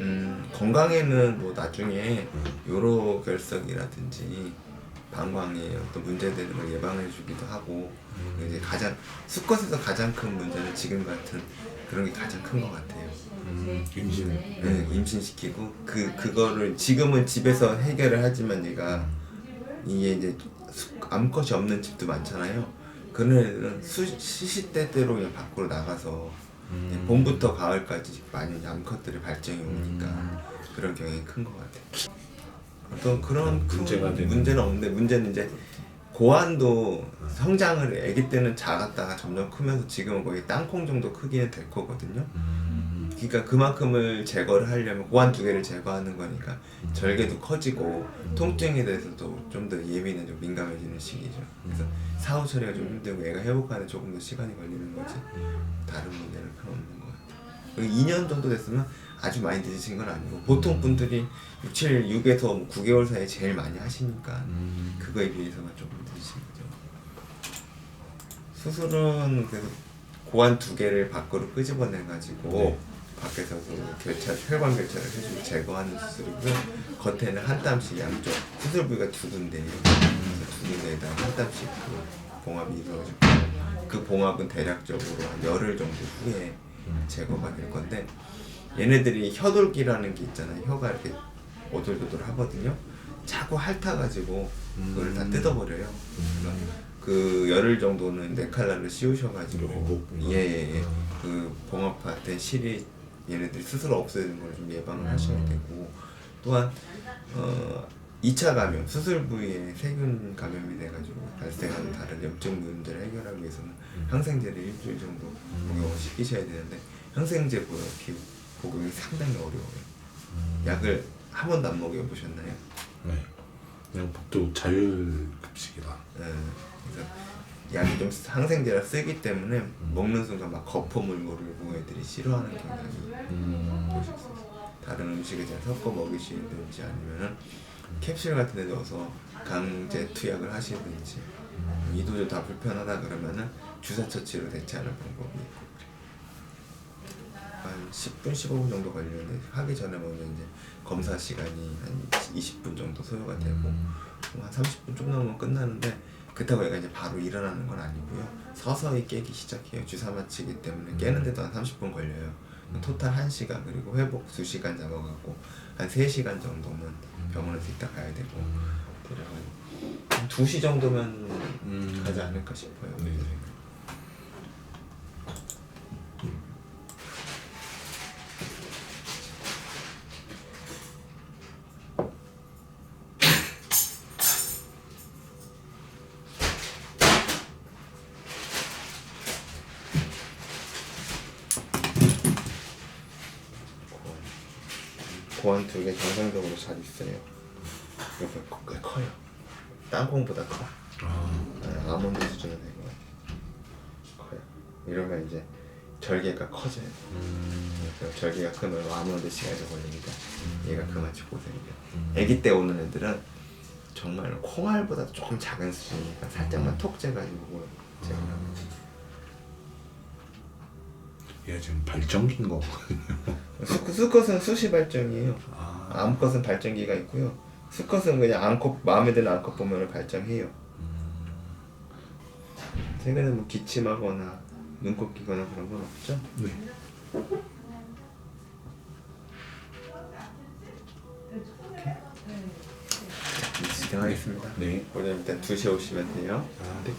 음, 건강에는 뭐 나중에 요로 결석이라든지 방광에 어떤 문제되는 걸 예방해 주기도 하고 이제 가장 수컷에서 가장 큰 문제는 지금 같은 그런 게 가장 큰 것 같아요. 음, 임신. 네, 임신시키고 그 그거를 지금은 집에서 해결을 하지만 얘가 이게 이제 수- 암컷이 없는 집도 많잖아요. 애들은 수, 시시때때로 그냥 밖으로 나가서 음. 봄부터 가을까지 많이 암컷들의 발정이 오니까 그런 경향이 큰 것 같아요. 어떤 그런 큰 문제가 되는. 문제는 없는데 문제는 이제 고환도 성장을 아기 때는 작았다가 점점 크면서 지금은 거의 땅콩 정도 크기는 될 거거든요. 음, 그러니까 그만큼을 제거를 하려면 고환 두 개를 제거하는 거니까 절개도 커지고 통증에 대해서도 좀 더 예민해 좀 민감해지는 시기죠. 그래서 사후 처리가 좀 힘들고 얘가 회복하는 데 조금 더 시간이 걸리는 거지 다른 문제는 큰 없는. 그리고 2년 정도 됐으면 아주 많이 늦으신 건 아니고 보통 분들이 6, 7, 6에서 9개월 사이에 제일 많이 하시니까 음. 그거에 비해서만 조금 늦으신 거죠. 수술은 그래서 고환 두 개를 밖으로 끄집어내 가지고 네. 밖에서도 결찰 혈관 결찰을 해주고 제거하는 수술이고요. 겉에는 한 땀씩 양쪽 수술 부위가 두 군데예요. 두 군데에다 한 땀씩 그 봉합이 이루어지고 그 봉합은 대략적으로 한 열흘 정도 후에 제거가 될 건데 얘네들이 혀돌기라는 게 있잖아요. 혀가 이렇게 오돌도돌 하거든요. 자꾸 핥아가지고 그걸 다 뜯어버려요. 그래서 그 열흘 정도는 네 칼날을 씌우셔가지고 여기 목 부분. 예예 예 그 봉합된 실이 얘네들이 스스로 없애는 걸 좀 예방을 하셔야 되고 또한 어 2차 감염 수술 부위에 세균 감염이 돼가지고 발생하는 다른 염증 문제를 해결하기 위해서는 항생제를 일주일 정도 복용을 시키셔야 되는데 항생제 복용, 복용이 상당히 어려워요. 약을 한 번도 안 먹여보셨나요? 네. 그냥 복도 자율급식이라. 예, 그래서 약이 좀 항생제라 쓰기 때문에 먹는 순간 막 거품을 모르고 애들이 싫어하는 경향이 음. 다른 음식에 잘 섞어 먹이시든지 아니면은 캡슐 같은 데 넣어서 강제 투약을 하시든지 이도저 다 불편하다 그러면은 주사 처치로 대체하는 방법이 있고. 한 10분 15분 정도 걸리는데 하기 전에 먼저 이제 검사 시간이 한 20분 정도 소요가 되고 한 30분 좀 넘으면 끝나는데 그렇다고 얘가 이제 바로 일어나는 건 아니고요. 서서히 깨기 시작해요. 주사 맞히기 때문에 깨는데도 한 30분 걸려요. 토탈 1시간 그리고 회복 2시간 잡아갖고 한 3시간 정도는 병원에서 있다 가야 되고 그래가지고 한 2시 정도면 음. 가지 않을까 싶어요. 네. 고환 두개 정상적으로 잘 있어요. 그래서 꽤 커요. 땅콩보다 커. 아, 네, 아몬드 수준은 되고 커요. 이러면 이제 절개가 커져요. 음, 그래서 절개가 크면 아몬드 시간이 걸리니까 얘가 그만치 고생이죠. 아기 때 오는 애들은 정말 콩알보다 조금 작은 수준이니까 살짝만 톡 재가지고 제가 얘 지금 발정기인 거거든요. 수, 수컷은 수시 발정이에요. 아, 암컷은 발정기가 있고요. 수컷은 그냥 암컷 마음에 드는 암컷 보면 발정해요. 최근에 뭐 기침하거나 눈곱 끼거나 그런 건 없죠? 네. 진행하겠습니다. 네. 오늘 일단 2시에 오시면 돼요. 아, 네.